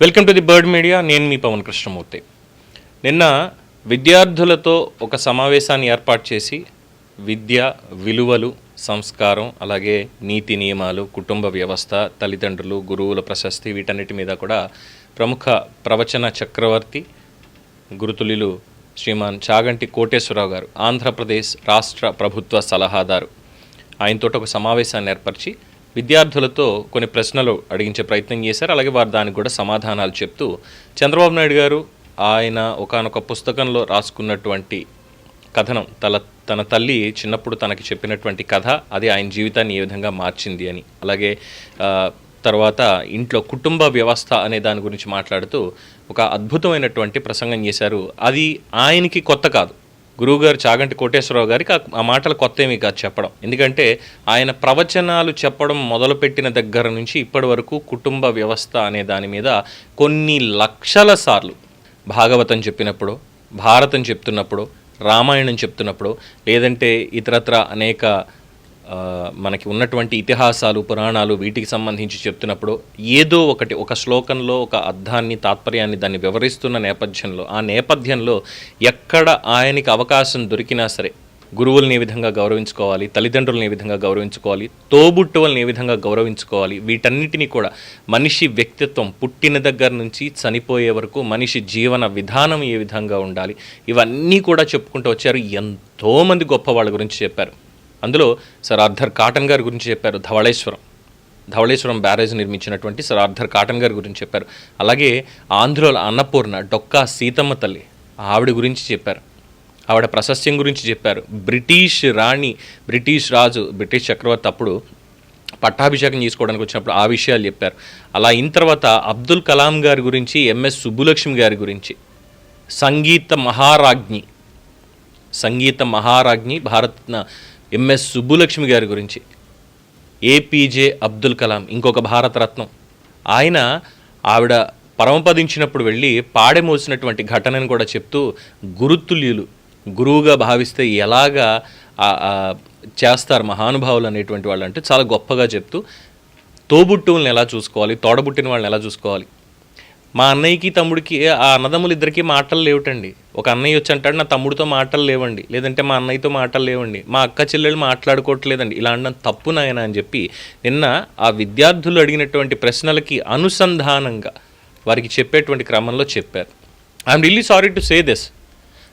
Welcome to the bird media. నేను మీ పవన్ కృష్ణమూర్తి. నిన్న విద్యార్థులతో ఒక సమావేశాన్ని ఏర్పాటు చేసి విద్య విలువలు సంస్కారం అలాగే నీతి నియమాలు కుటుంబ వ్యవస్థ తల్లిదండ్రులు గురువుల ప్రశస్తి వీటన్నిటి మీద కూడా ప్రముఖ ప్రవచన చక్రవర్తి గురుతులిలు శ్రీమాన్ చాగంటి కోటేశ్వరరావు గారు ఆంధ్రప్రదేశ్ రాష్ట్ర ప్రభుత్వ సలహాదారు ఆయనతో ఒక సమావేశాన్ని ఏర్పరిచి విద్యార్థులతో కొన్ని ప్రశ్నలు అడిగించే ప్రయత్నం చేశారు. అలాగే వారు దానికి కూడా సమాధానాలు చెప్తూ చంద్రబాబు నాయుడు గారు ఆయన ఒకానొక పుస్తకంలో రాసుకున్నటువంటి కథనం తల తన తల్లి చిన్నప్పుడు తనకి చెప్పినటువంటి కథ అది ఆయన జీవితాన్ని ఏ విధంగా మార్చింది అని. అలాగే తర్వాత ఇంట్లో కుటుంబ వ్యవస్థ అనే దాని గురించి మాట్లాడుతూ ఒక అద్భుతమైనటువంటి ప్రసంగం చేశారు. అది ఆయనకి కొత్త కాదు. గురువుగారు చాగంటి కోటేశ్వరరావు గారికి ఆ- మాటలు కొత్త ఏమీ కాదు చెప్పడం. ఎందుకంటే ఆయన ప్రవచనాలు చెప్పడం మొదలుపెట్టిన దగ్గర నుంచి ఇప్పటి వరకు కుటుంబ వ్యవస్థ అనే దాని మీద కొన్ని లక్షల సార్లు భాగవతం చెప్పినప్పుడు భారతం చెప్తున్నప్పుడు రామాయణం చెప్తున్నప్పుడు లేదంటే ఇతరత్ర అనేక మనకి ఉన్నటువంటి ఇతిహాసాలు పురాణాలు వీటికి సంబంధించి చెప్తున్నప్పుడు ఏదో ఒకటి ఒక శ్లోకంలో ఒక అర్థాన్ని తాత్పర్యాన్ని దాన్ని వివరిస్తున్న నేపథ్యంలో ఆ నేపథ్యంలో ఎక్కడ ఆయనకి అవకాశం దొరికినా సరే గురువుల్ని ఏ విధంగా గౌరవించుకోవాలి తల్లిదండ్రులను ఏ విధంగా గౌరవించుకోవాలి తోబుట్టువల్ని ఏ విధంగా గౌరవించుకోవాలి వీటన్నిటినీ కూడా మనిషి వ్యక్తిత్వం పుట్టిన దగ్గర నుంచి చనిపోయే వరకు మనిషి జీవన విధానం ఏ విధంగా ఉండాలి ఇవన్నీ కూడా చెప్పుకుంటూ వచ్చారు. ఎంతోమంది గొప్ప వాళ్ళ గురించి చెప్పారు. అందులో సర్ ఆర్థర్ కాటన్ గారి గురించి చెప్పారు ధవళేశ్వరం. ధవళేశ్వరం బ్యారేజ్ నిర్మించినటువంటి సర్ ఆర్థర్ కాటన్ గారి గురించి చెప్పారు. అలాగే ఆంధ్రలో అన్నపూర్ణ డొక్కా సీతమ్మ తల్లి ఆవిడ గురించి చెప్పారు. ఆవిడ ప్రశస్యం గురించి చెప్పారు. బ్రిటిష్ రాణి బ్రిటిష్ రాజు బ్రిటిష్ చక్రవర్తి అప్పుడు పట్టాభిషేకం చేసుకోవడానికి వచ్చినప్పుడు ఆ విషయాలు చెప్పారు. అలా అయిన తర్వాత అబ్దుల్ కలాం గారి గురించి ఎంఎస్ సుబ్బులక్ష్మి గారి గురించి సంగీత మహారాజ్ఞి సంగీత మహారాజ్ఞి భారత్న ఎంఎస్ సుబ్బులక్ష్మి గారి గురించి. ఏపీజే అబ్దుల్ కలాం ఇంకొక భారతరత్నం. ఆయన ఆవిడ పరమపదించినప్పుడు వెళ్ళి పాడెమోసినటువంటి ఘటనను కూడా చెప్తూ గురుతుల్యులు గురువుగా భావిస్తే ఎలాగా చేస్తారు మహానుభావులు అనేటువంటి వాళ్ళు అంటే చాలా గొప్పగా చెప్తూ తోబుట్టువులను ఎలా చూసుకోవాలి తోడబుట్టిన వాళ్ళని ఎలా చూసుకోవాలి మా అన్నయ్యకి తమ్ముడికి ఆ అన్నదమ్ములు ఇద్దరికి మాటలు లేవుటండి. ఒక అన్నయ్య వచ్చి అంటాడు నా తమ్ముడితో మాటలు లేవండి. లేదంటే మా అన్నయ్యతో మాటలు లేవండి. మా అక్క చెల్లెలు మాట్లాడుకోవట్లేదండి. ఇలా అనడం తప్పు నాయన అని చెప్పి నిన్న ఆ విద్యార్థులు అడిగినటువంటి ప్రశ్నలకి అనుసంధానంగా వారికి చెప్పేటువంటి క్రమంలో చెప్పారు. I'm really sorry to say this.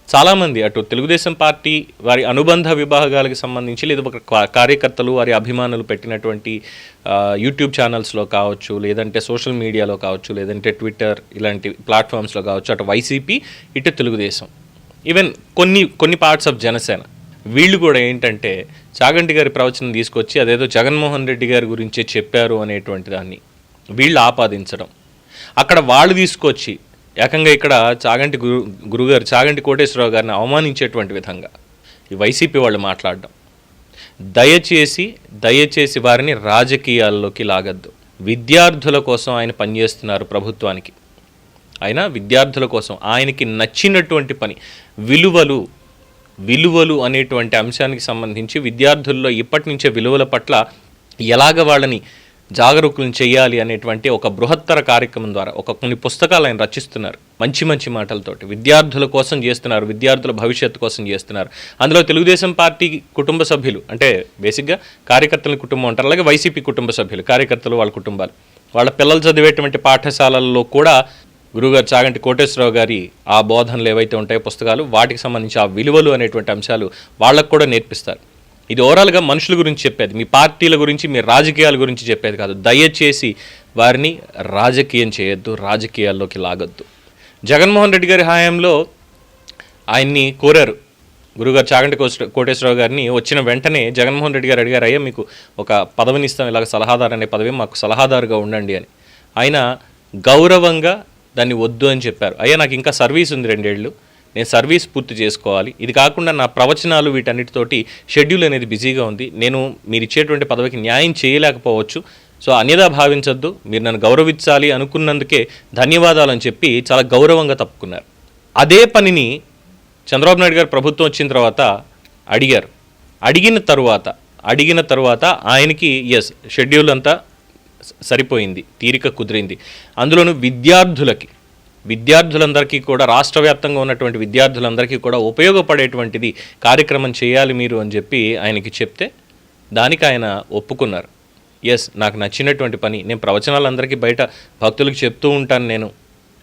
చాలామంది అటు తెలుగుదేశం పార్టీ వారి అనుబంధ విభాగాలకు సంబంధించి లేదా ఒక కార్యకర్తలు వారి అభిమానులు పెట్టినటువంటి యూట్యూబ్ ఛానల్స్లో కావచ్చు లేదంటే సోషల్ మీడియాలో కావచ్చు లేదంటే ట్విట్టర్ ఇలాంటి ప్లాట్ఫామ్స్లో కావచ్చు అటు వైసీపీ ఇటు తెలుగుదేశం. ఈవెన్ కొన్ని కొన్ని పార్ట్స్ ఆఫ్ జనసేన. వీళ్ళు కూడా ఏంటంటే చాగంటి గారి ప్రవచనం తీసుకొచ్చి అదేదో జగన్మోహన్ రెడ్డి గారి గురించే చెప్పారు అనేటువంటి దాన్ని వీళ్ళు ఆపాదించడం. అక్కడ వాళ్ళు తీసుకొచ్చి ఏకంగా ఇక్కడ చాగంటి గురు గురుగారు చాగంటి కోటేశ్వరరావు గారిని అవమానించేటువంటి విధంగా ఈ వైసీపీ వాళ్ళు మాట్లాడడం. దయచేసి దయచేసి వారిని రాజకీయాల్లోకి లాగద్దు. విద్యార్థుల కోసం ఆయన పనిచేస్తున్నారు ప్రభుత్వానికి. ఆయన విద్యార్థుల కోసం ఆయనకి నచ్చినటువంటి పని విలువలు విలువలు అనేటువంటి అంశానికి సంబంధించి విద్యార్థుల్లో ఇప్పటి నుంచే విలువల పట్ల ఎలాగ వాళ్ళని జాగరూకులను చేయాలి అనేటువంటి ఒక బృహత్తర కార్యక్రమం ద్వారా ఒక కొన్ని పుస్తకాలు ఆయన రచిస్తున్నారు. మంచి మంచి మాటలతోటి. విద్యార్థుల కోసం చేస్తున్నారు విద్యార్థుల భవిష్యత్తు కోసం చేస్తున్నారు. అందులో తెలుగుదేశం పార్టీ కుటుంబ సభ్యులు అంటే బేసిక్గా కార్యకర్తల కుటుంబం అంటారు. అలాగే వైసీపీ కుటుంబ సభ్యులు కార్యకర్తలు వాళ్ళ కుటుంబాలు. వాళ్ళ పిల్లలు చదివేటువంటి పాఠశాలల్లో కూడా గురుగారు చాగంటి కోటేశ్వరరావు గారి ఆ బోధనలు ఏవైతే ఉంటాయో పుస్తకాలు వాటికి సంబంధించి ఆ విలువలు అనేటువంటి అంశాలు వాళ్ళకు కూడా నేర్పిస్తారు. ఇది ఓవరాల్గా మనుషుల గురించి చెప్పేది. మీ పార్టీల గురించి మీ రాజకీయాల గురించి చెప్పేది కాదు. దయచేసి వారిని రాజకీయం చేయొద్దు రాజకీయాల్లోకి లాగొద్దు. జగన్మోహన్ రెడ్డి గారి హయాంలో ఆయన్ని కోరారు. గురుగారు చాగంటి కోటేశ్వరరావు గారిని వచ్చిన వెంటనే జగన్మోహన్ రెడ్డి గారు అడిగారు అయ్యా మీకు ఒక పదవిని ఇస్తాం ఇలాగ సలహాదారు అనే పదవి మాకు సలహాదారుగా ఉండండి అని. ఆయన గౌరవంగా దాన్ని వద్దు అని చెప్పారు. అయ్యా నాకు ఇంకా సర్వీస్ ఉంది రెండేళ్ళు. నేను సర్వీస్ పూర్తి చేసుకోవాలి. ఇది కాకుండా నా ప్రవచనాలు వీటన్నిటితోటి షెడ్యూల్ అనేది బిజీగా ఉంది. నేను మీరు ఇచ్చేటువంటి పదవికి న్యాయం చేయలేకపోవచ్చు. సో అన్యదా భావించొద్దు. మీరు నన్ను గౌరవించాలి అనుకున్నందుకే ధన్యవాదాలు అని చెప్పి చాలా గౌరవంగా తప్పుకున్నారు. అదే పనిని చంద్రబాబు నాయుడు గారు ప్రభుత్వం వచ్చిన తర్వాత అడిగారు. అడిగిన తరువాత అడిగిన తరువాత ఆయనకి ఎస్ షెడ్యూల్ అంతా సరిపోయింది. తీరిక కుదిరింది. అందులోనూ విద్యార్థులకి విద్యార్థులందరికీ కూడా రాష్ట్ర వ్యాప్తంగా ఉన్నటువంటి విద్యార్థులందరికీ కూడా ఉపయోగపడేటువంటిది కార్యక్రమం చేయాలి మీరు అని చెప్పి ఆయనకి చెప్తే దానికి ఆయన ఒప్పుకున్నారు. ఎస్ నాకు నచ్చినటువంటి పని. నేను ప్రవచనాలందరికీ బయట భక్తులకు చెప్తూ ఉంటాను నేను.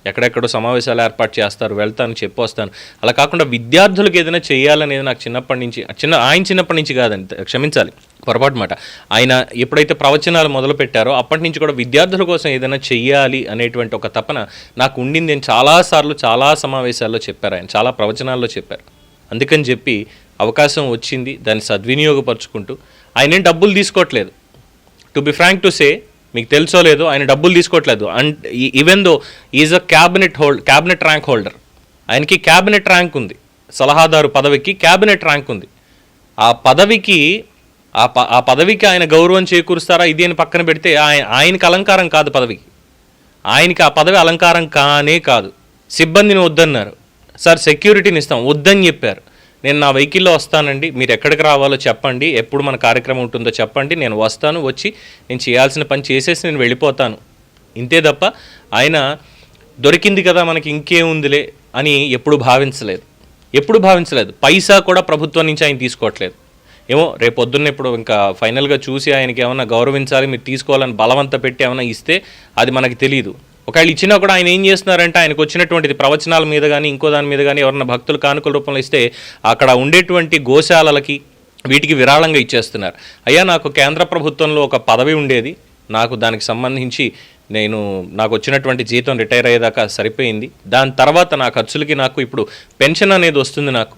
ఎక్కడెక్కడో సమావేశాలు ఏర్పాటు చేస్తారు వెళ్తాను చెప్పొస్తాను. అలా కాకుండా విద్యార్థులకు ఏదైనా చేయాలనేది నాకు చిన్నప్పటి నుంచి చిన్న ఆయన చిన్నప్పటి నుంచి కాదండి క్షమించాలి. పొరపాటు మాట ఆయన ఎప్పుడైతే ప్రవచనాలు మొదలు పెట్టారో అప్పటి నుంచి కూడా విద్యార్థుల కోసం ఏదైనా చెయ్యాలి అనేటువంటి ఒక తపన నాకు ఉండింది నేను చాలాసార్లు చాలా సమావేశాల్లో చెప్పారు ఆయన చాలా ప్రవచనాల్లో చెప్పారు. అందుకని చెప్పి అవకాశం వచ్చింది దాన్ని సద్వినియోగపరుచుకుంటూ. ఆయన ఏం డబ్బులు తీసుకోవట్లేదు. To be frank to say మీకు తెలుసో లేదో ఆయన డబ్బులు తీసుకోవట్లేదు. And even though is a cabinet hold cabinet rank holder ఆయనకి క్యాబినెట్ ర్యాంక్ ఉంది. సలహాదారు పదవికి క్యాబినెట్ ర్యాంక్ ఉంది. ఆ పదవికి ఆ ప ఆ పదవికి ఆయన గౌరవం చేకూరుస్తారా? ఇది అని పక్కన పెడితే ఆయన ఆయనకి అలంకారం కాదు పదవికి ఆయనకి ఆ పదవి అలంకారం కానే కాదు. సిబ్బందిని వద్దన్నారు. సార్ సెక్యూరిటీని ఇస్తాం. వద్దని చెప్పారు. నేను నా వెహికల్లో వస్తానండి. మీరు ఎక్కడికి రావాలో చెప్పండి. ఎప్పుడు మన కార్యక్రమం ఉంటుందో చెప్పండి. నేను వస్తాను. వచ్చి నేను చేయాల్సిన పని చేసేసి నేను వెళ్ళిపోతాను. ఇంతే తప్ప ఆయన దొరికింది కదా మనకి ఇంకేముందిలే అని ఎప్పుడు భావించలేదు. ఎప్పుడు భావించలేదు. పైసా కూడా ప్రభుత్వం నుంచి ఆయన తీసుకోవట్లేదు. ఏమో రేపు పొద్దున్న ఇప్పుడు ఇంకా ఫైనల్గా చూసి ఆయనకి ఏమైనా గౌరవించాలి మీరు తీసుకోవాలని బలవంత పెట్టి ఏమైనా ఇస్తే అది మనకి తెలియదు ఒకవేళ ఇచ్చినా కూడా ఆయన ఏం చేస్తున్నారంటే ఆయనకు వచ్చినటువంటిది ప్రవచనాల మీద కానీ ఇంకో దాని మీద కానీ ఎవరైనా భక్తులు కానుకల రూపంలో ఇస్తే అక్కడ ఉండేటువంటి గోశాలలకి వీటికి విరాళంగా ఇచ్చేస్తున్నారు. అయ్యా నాకు కేంద్ర ప్రభుత్వంలో ఒక పదవి ఉండేది. నాకు దానికి సంబంధించి నేను నాకు వచ్చినటువంటి జీతం రిటైర్ అయ్యేదాకా సరిపోయింది. దాని తర్వాత నా ఖర్చులకి నాకు ఇప్పుడు పెన్షన్ అనేది వస్తుంది నాకు.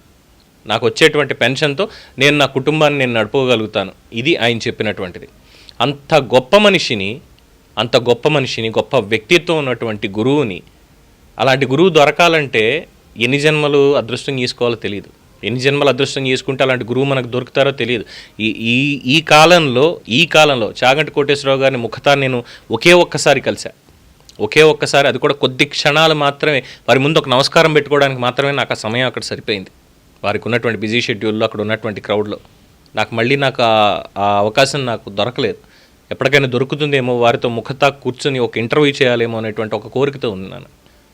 నాకు వచ్చేటువంటి పెన్షన్తో నేను నా కుటుంబాన్ని నేను నడుపుకోగలుగుతాను. ఇది ఆయన చెప్పినటువంటిది. అంత గొప్ప మనిషిని అంత గొప్ప మనిషిని గొప్ప వ్యక్తిత్వం ఉన్నటువంటి గురువుని అలాంటి గురువు దొరకాలంటే ఎన్ని జన్మలు అదృష్టం చేసుకోవాలో తెలియదు ఎన్ని జన్మలు అదృష్టం చేసుకుంటే అలాంటి గురువు మనకు దొరుకుతారో తెలియదు ఈ ఈ ఈ కాలంలో ఈ కాలంలో చాగంటి కోటేశ్వరరావు గారిని ముఖతా నేను ఒకే ఒక్కసారి కలిసా ఒకే ఒక్కసారి అది కూడా కొద్ది క్షణాలు మాత్రమే. వారి ముందు ఒక నమస్కారం పెట్టుకోవడానికి మాత్రమే నాకు ఆ సమయం అక్కడ సరిపోయింది. వారికి ఉన్నటువంటి బిజీ షెడ్యూల్లో అక్కడ ఉన్నటువంటి క్రౌడ్లో. నాకు మళ్ళీ నాకు ఆ- అవకాశం నాకు దొరకలేదు. ఎప్పటికైనా దొరుకుతుందేమో వారితో ముఖతా కూర్చొని ఒక ఇంటర్వ్యూ చేయాలేమో అనేటువంటి ఒక కోరికతో ఉన్నాను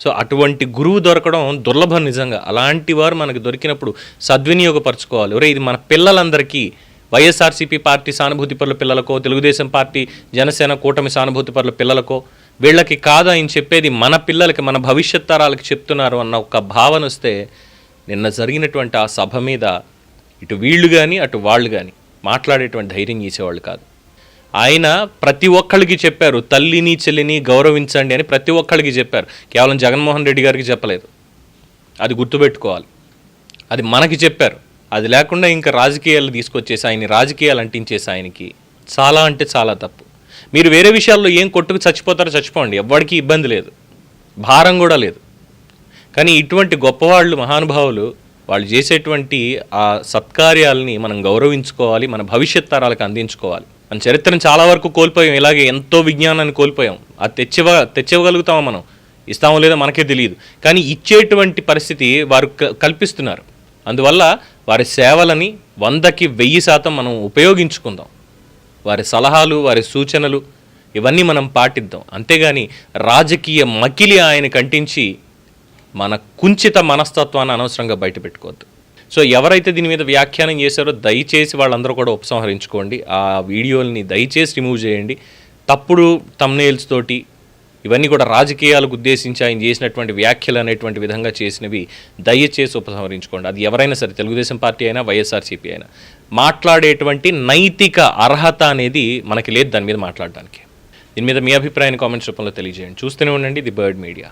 సో అటువంటి గురువు దొరకడం దుర్లభం నిజంగా. అలాంటి వారు మనకు దొరికినప్పుడు సద్వినియోగపరచుకోవాలి. ఒరే ఇది మన పిల్లలందరికీ వైఎస్ఆర్సీపీ పార్టీ సానుభూతి పరుల పిల్లలకో తెలుగుదేశం పార్టీ జనసేన కూటమి సానుభూతి పరుల పిల్లలకో వీళ్ళకి కాదు ఆయన చెప్పేది మన పిల్లలకి మన భవిష్యత్ తరాలకి చెప్తున్నారు అన్న ఒక భావన వస్తే నిన్న జరిగినటువంటి ఆ సభ మీద ఇటు వీళ్ళు కానీ అటు వాళ్ళు కానీ మాట్లాడేటువంటి ధైర్యం చేసేవాళ్ళు కాదు. ఆయన ప్రతి ఒక్కళ్ళకి చెప్పారు తల్లిని చెల్లిని గౌరవించండి అని ప్రతి ఒక్కళ్ళకి చెప్పారు. కేవలం జగన్మోహన్ రెడ్డి గారికి చెప్పలేదు. అది గుర్తుపెట్టుకోవాలి. అది మనకి చెప్పారు. అది లేకుండా ఇంకా రాజకీయాలు తీసుకొచ్చేసి ఆయన రాజకీయాలు అంటించేసి ఆయనకి చాలా అంటే చాలా తప్పు. మీరు వేరే విషయాల్లో ఏం కొట్టుకు చచ్చిపోతారో చచ్చిపోండి. ఎవ్వడికి ఇబ్బంది లేదు. భారం కూడా లేదు. కానీ ఇటువంటి గొప్పవాళ్ళు మహానుభావులు వాళ్ళు చేసేటువంటి ఆ సత్కార్యాలని మనం గౌరవించుకోవాలి మన భవిష్యత్ తరాలకు అందించుకోవాలి. మన చరిత్రను చాలా వరకు కోల్పోయాం. ఇలాగే ఎంతో విజ్ఞానాన్ని కోల్పోయాం. అది తెచ్చివ తెచ్చివ్వగలుగుతామా మనం? ఇస్తామో లేదో మనకే తెలియదు. కానీ ఇచ్చేటువంటి పరిస్థితి వారు క- కల్పిస్తున్నారు. అందువల్ల వారి సేవలని వందకి వెయ్యి శాతం మనం ఉపయోగించుకుందాం. వారి సలహాలు వారి సూచనలు ఇవన్నీ మనం పాటిద్దాం. అంతేగాని రాజకీయ మకిలి ఆయన కంటించి మన కుంచిత మనస్తత్వాన్ని అనవసరంగా బయట పెట్టుకోవద్దు సో ఎవరైతే దీని మీద వ్యాఖ్యానం చేశారో దయచేసి వాళ్ళందరూ కూడా ఉపసంహరించుకోండి. ఆ వీడియోల్ని దయచేసి రిమూవ్ చేయండి. తప్పుడు తమ్నేల్స్ తోటి ఇవన్నీ కూడా రాజకీయాలకు ఉద్దేశించి ఆయన చేసినటువంటి వ్యాఖ్యలు అనేటువంటి విధంగా చేసినవి దయచేసి ఉపసంహరించుకోండి. అది ఎవరైనా సరే తెలుగుదేశం పార్టీ అయినా వైఎస్ఆర్సీపీ అయినా. మాట్లాడేటువంటి నైతిక అర్హత అనేది మనకి లేదు దాని మీద మాట్లాడడానికి. దీని మీద మీ అభిప్రాయాన్ని కామెంట్స్ రూపంలో తెలియజేయండి. చూస్తూనే ఉండండి ది బర్డ్ మీడియా.